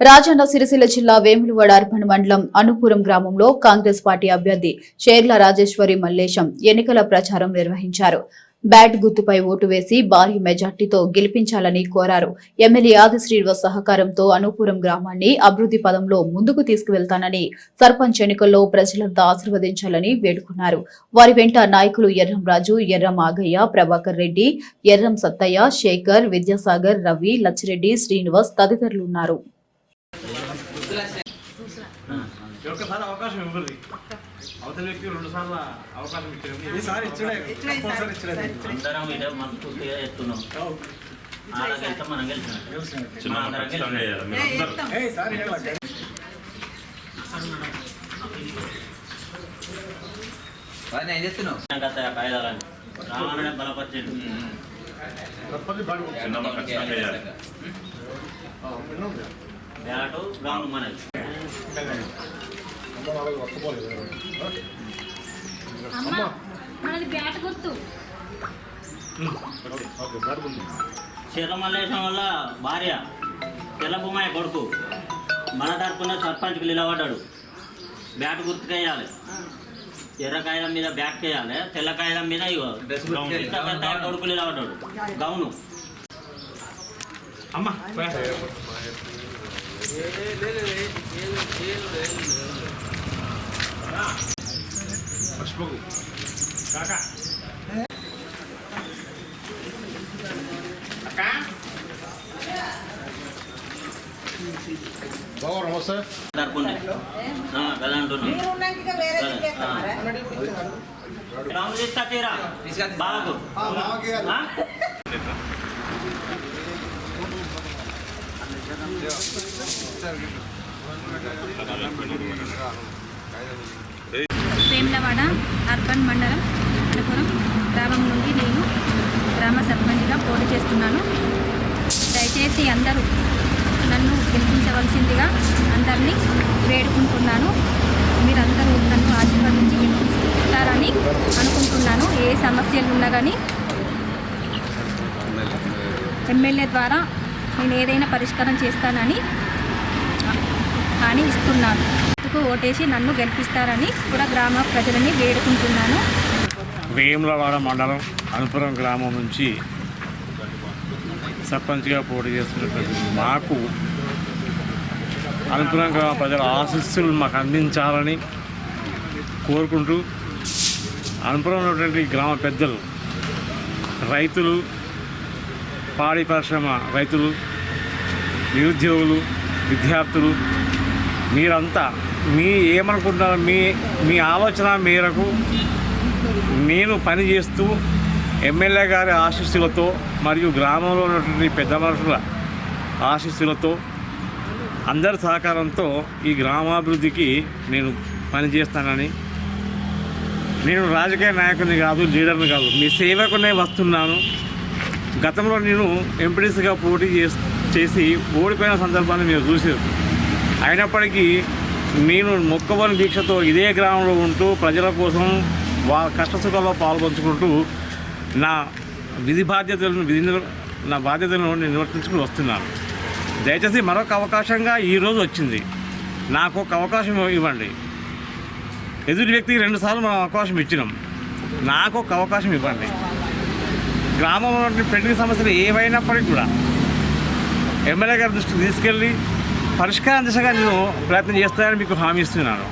రాజన్న సిరిసిల్ల జిల్లా వేములవాడ అర్బన్ మండలం అనుపురం గ్రామంలో కాంగ్రెస్ పార్టీ అభ్యర్థి చేర్ల రాజేశ్వరి మల్లేశం ఎన్నికల ప్రచారం నిర్వహించారు. బ్యాట్ గుర్తుపై ఓటు వేసి భారీ మెజార్టీతో గెలిపించాలని కోరారు. ఎమ్మెల్యే ఆది శ్రీనివాస్ సహకారంతో అనుపురం గ్రామాన్ని అభివృద్ధి పదంలో ముందుకు తీసుకువెళ్తానని సర్పంచ్ ఎన్నికల్లో ప్రజలంతా ఆశీర్వదించాలని వేడుకున్నారు. వారి వెంట నాయకులు ఎర్రం రాజు ఎర్రం ఆగయ్య ప్రభాకర్ రెడ్డి ఎర్రం సత్తయ్య శేఖర్ విద్యాసాగర్ రవి లచ్చిరెడ్డి శ్రీనివాస్ తదితరులు ఉన్నారు. ఒక్కసారి అవకాశం ఇవ్వరు అవతల వ్యక్తి రెండు సార్లు అవకాశం ఇచ్చారు ఈసారి ఇచ్చుడే. అందరం ఇదే మనం పూర్తిగా ఎత్తున్నాం మనం ఏం చేస్తున్నావు? గత కాయిదాలని బలపరిచిండు. బ్యాటు గ్రౌండ్ మనది. అమ్మ మనది బ్యాట్ గుర్తు. చిరమల్లేశం వల్ల భార్య తెల్లబొమ్మాయి కొడుకు మన తరపున సర్పంచ్కి నిలబడ్డాడు. బ్యాట్ గుర్తుకేయాలి. ఎర్రకాయల మీద బ్యాట్ వేయాలి తెల్లకాయల మీద కొడుకు నిలబడ్డాడు. గౌను. అమ్మ బాబు నమస్తే బాగు. ప్రేమ్లవాడ అర్బన్ మండలం అనపురం గ్రామం నుండి నేను గ్రామ సర్పంచ్గా పోటీ చేస్తున్నాను. దయచేసి అందరూ నన్ను గెలిపించవలసిందిగా అందరినీ వేడుకుంటున్నాను. మీరందరూ నన్ను ఆశీర్వదించి గెలిపిస్తారని అనుకుంటున్నాను. ఏ సమస్యలు ఉన్నా కానీ ఎమ్మెల్యే ద్వారా నేను ఏదైనా పరిష్కారం చేస్తానని హామీ ఇస్తున్నాను. అందుకు ఓటేసి నన్ను గెలిపిస్తారని కూడా గ్రామ ప్రజలని వేడుకుంటున్నాను. వేములవాడ మండలం అనుపురం గ్రామం నుంచి సర్పంచ్గా పోటీ చేస్తున్నటువంటి మాకు అనుపురం గ్రామ ప్రజల ఆశస్సులు మాకు అందించాలని కోరుకుంటూ అనుపురం ఉన్నటువంటి గ్రామ పెద్దలు రైతులు పాడి పరిశ్రమ రైతులు నిరుద్యోగులు విద్యార్థులు మీరంతా మీ ఏమనుకుంటున్నారో మీ మీ ఆలోచన మేరకు నేను పని చేస్తూ ఎమ్మెల్యే గారి ఆశీస్సులతో మరియు గ్రామంలో ఉన్నటువంటి పెద్ద మనుషుల ఆశీస్సులతో అందరి సహకారంతో ఈ గ్రామాభివృద్ధికి నేను పనిచేస్తానని. నేను రాజకీయ నాయకుని కాదు లీడర్ని కాదు మీ సేవకునే వస్తున్నాను. గతంలో నేను ఎంపీడీసీగా పోటీ చేస్తాను చేసి ఓడిపోయిన సందర్భాన్ని మీరు చూసారు అయినప్పటికీ నేను మొక్కవని దీక్షతో ఇదే గ్రామంలో ఉంటూ ప్రజల కోసం వాళ్ళ కష్టసుఖాల్లో పాల్పంచుకుంటూ నా విధి బాధ్యతలను విధి నా బాధ్యతలను నిర్వర్తించుకుని వస్తున్నాను. దయచేసి మరొక అవకాశంగా ఈరోజు వచ్చింది. నాకు ఒక అవకాశం ఇవ్వండి. ఎదుటి వ్యక్తికి రెండుసార్లు మనం అవకాశం ఇచ్చినాం. నాకు ఒక అవకాశం ఇవ్వండి. గ్రామంలో పెండింగ్ సమస్యలు ఏవైనప్పటికీ కూడా ఎమ్మెల్యే గారి దృష్టికి తీసుకెళ్ళి పరిష్కారం దిశగా నేను ప్రయత్నం చేస్తానని మీకు హామీ ఇస్తున్నాను.